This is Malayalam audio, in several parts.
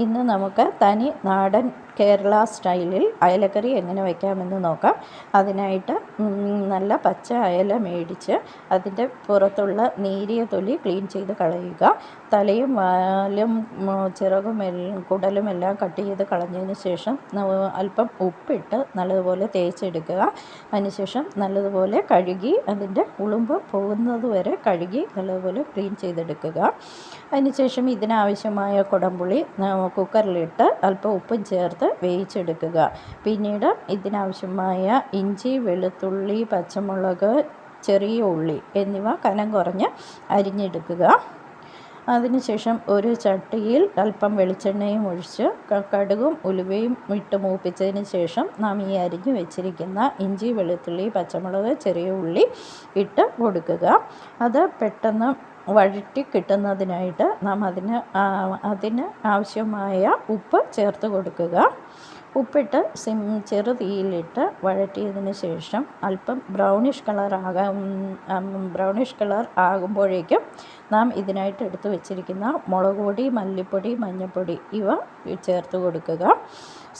ഇന്ന് നമുക്ക് തനി നാടൻ കേരള സ്റ്റൈലിൽ അയലക്കറി എങ്ങനെ വയ്ക്കാമെന്ന് നോക്കാം. അതിനായിട്ട് നല്ല പച്ച അയല മേടിച്ച് അതിന്റെ പുറത്തുള്ള നീരിയ തൊലി ക്ലീൻ ചെയ്ത് കളയുക. തലയും വാലും ചിറകും കുടലും എല്ലാം കട്ട് ചെയ്ത് കളഞ്ഞതിന് ശേഷം അല്പം ഉപ്പിട്ട് നല്ലതുപോലെ തേച്ചെടുക്കുക. അതിനുശേഷം നല്ലതുപോലെ കഴുകി അതിന്റെ ഉളുമ്പ് പോകുന്നത് വരെ കഴുകി നല്ലതുപോലെ ക്ലീൻ ചെയ്തെടുക്കുക. അതിനുശേഷം ഇതിനാവശ്യമായ കുടംപുളി കുക്കറിലിട്ട് അല്പം ഉപ്പും ചേർത്ത് വേവിച്ചെടുക്കുക. പിന്നീട് ഇതിനാവശ്യമായ ഇഞ്ചി വെളുത്തുള്ളി പച്ചമുളക് ചെറിയ ഉള്ളി എന്നിവ കനം കുറഞ്ഞ് അരിഞ്ഞെടുക്കുക. അതിനുശേഷം ഒരു ചട്ടിയിൽ അല്പം വെളിച്ചെണ്ണയും ഒഴിച്ച് കടുകും ഉലുവയും ഇട്ട് മൂപ്പിച്ചതിന് ശേഷം നാം ഈ അരിഞ്ഞു വെച്ചിരിക്കുന്ന ഇഞ്ചി വെളുത്തുള്ളി പച്ചമുളക് ചെറിയ ഉള്ളി ഇട്ട് കൊടുക്കുക. അത് പെട്ടെന്ന് വഴറ്റി കിട്ടുന്നതിനായിട്ട് നാം അതിന് അതിന് ആവശ്യമായ ഉപ്പ് ചേർത്ത് കൊടുക്കുക. ഉപ്പിട്ട് സിം ചെറു തീയിലിട്ട് വഴറ്റിയതിന് ശേഷം അല്പം ബ്രൗണിഷ് കളർ ആകാൻ ബ്രൗണിഷ് കളർ ആകുമ്പോഴേക്കും നാം ഇതിനായിട്ട് എടുത്തു വെച്ചിരിക്കുന്ന മുളക് പൊടി മല്ലിപ്പൊടി മഞ്ഞൾപ്പൊടി ഇവ ചേർത്ത് കൊടുക്കുക.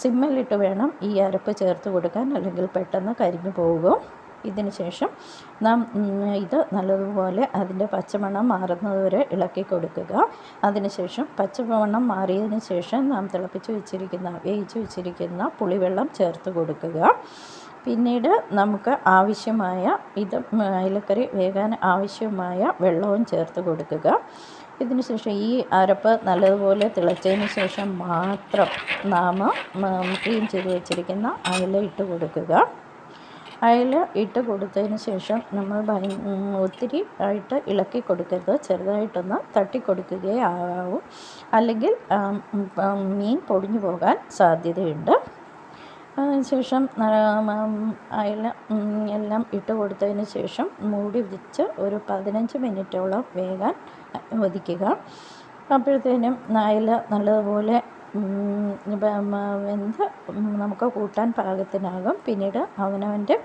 സിമ്മിലിട്ട് വേണം ഈ അരപ്പ് ചേർത്ത് കൊടുക്കാൻ അല്ലെങ്കിൽ പെട്ടെന്ന് കരിഞ്ഞു പോകും. ഇതിന് ശേഷം നാം ഇത് നല്ലതുപോലെ അതിന്റെ പച്ചമണം മാറുന്നതുവരെ ഇളക്കി കൊടുക്കുക. അതിനുശേഷം പച്ചമണം മാറിയതിന് ശേഷം നാം തിളപ്പിച്ച് വെച്ചിരിക്കുന്ന വേവിച്ച് വെച്ചിരിക്കുന്ന പുളിവെള്ളം ചേർത്ത് കൊടുക്കുക. പിന്നീട് നമുക്ക് ആവശ്യമായ ഇത് ഇലക്കറി വേകാൻ ആവശ്യമായ വെള്ളവും ചേർത്ത് കൊടുക്കുക. ഇതിനുശേഷം ഈ അരപ്പ് നല്ലതുപോലെ തിളച്ചതിന് ശേഷം മാത്രം നാം ക്ലീൻ ചെയ്ത് വെച്ചിരിക്കുന്ന അയില ഇട്ട് കൊടുക്കുക. അയല ഇട്ട് കൊടുത്തതിന് ശേഷം നമ്മൾ ഒത്തിരി ആയിട്ട് ഇളക്കി കൊടുക്കരുത്. ചെറുതായിട്ടൊന്ന് തട്ടി കൊടുക്കുകയേ അല്ലെങ്കിൽ മീൻ പൊടിഞ്ഞു പോകാൻ സാധ്യതയുണ്ട്. ശേഷം അയല എല്ലാം ഇട്ട് കൊടുത്തതിന് ശേഷം മൂടി വെച്ച് ഒരു പതിനഞ്ച് മിനിറ്റോളം വേകാൻ അനുവദിക്കുക അപ്പോഴത്തേനും അയല നല്ലതുപോലെ വെന്ത് നമുക്ക് കൂട്ടാൻ പാകത്തിനാകും. പിന്നീട് അവനവന്റെ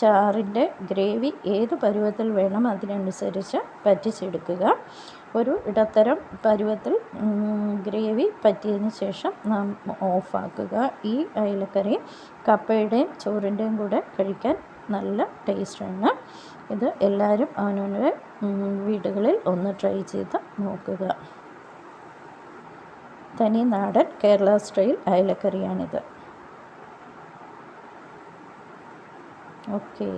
ചാറിന്റെ ഗ്രേവി ഏത് പരുവത്തിൽ വേണം അതിനനുസരിച്ച് പറ്റിച്ചെടുക്കുക. ഒരു ഇടത്തരം പരുവത്തിൽ ഗ്രേവി പറ്റിയതിന് ശേഷം നാം ഓഫാക്കുക. ഈ അയലക്കറി കപ്പയുടെയും ചോറിന്റെയും കൂടെ കഴിക്കാൻ നല്ല ടേസ്റ്റാണ്. ഇത് എല്ലാവരും അവനവന്റെ വീടുകളിൽ ഒന്ന് ട്രൈ ചെയ്ത് നോക്കുക. തനി നാടൻ കേരള സ്റ്റൈൽ അയലക്കറിയാണിത്. ഓക്കേ